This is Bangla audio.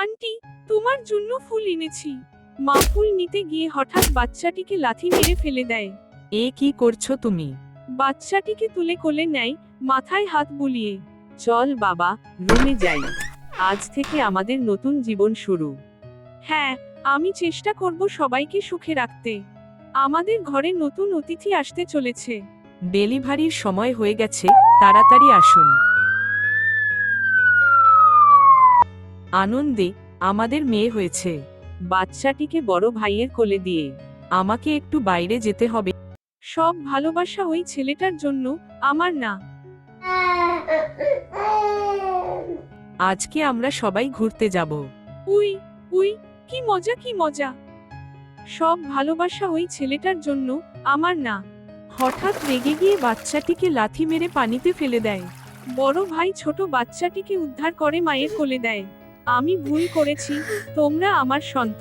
আন্টি তোমার জন্য ফুল এনেছি। মা ফুল নিতে গিয়ে হঠাৎ বাচ্চাটিকে লাথি মেরে ফেলে দেয়। এ কি করছ তুমি? বাচ্চাটিকে তুলে কোলে নেয় মাথায় হাত বুলিয়ে। চল বাবা রুমে যাই। আজ থেকে আমাদের নতুন জীবন শুরু। হ্যাঁ আমি চেষ্টা করব সবাইকে সুখে রাখতে। আমাদের ঘরে নতুন অতিথি আসতে চলেছে। ডেলিভারির সময় হয়ে গেছে তাড়াতাড়ি আসুন। আনন্দে আমাদের মেয়ে হয়েছে। বাচ্চাটিকে বড় ভাইয়ের কোলে দিয়ে আমাকে একটু বাইরে যেতে হবে। সব ভালোবাসা ওই ছেলেটার জন্য আমার না। আজকে আমরা সবাই ঘুরতে যাব। উই উই, কি মজা কি মজা। সব ভালোবাসা ওই ছেলেটার জন্য আমার না। হঠাৎ রেগে গিয়ে বাচ্চাটিকে লাথি মেরে পানিতে ফেলে দেয়। বড় ভাই ছোট বাচ্চাটিকে উদ্ধার করে মায়ের কোলে দেয়। আমি ভুল করেছি তোমরা আমার সন্তান।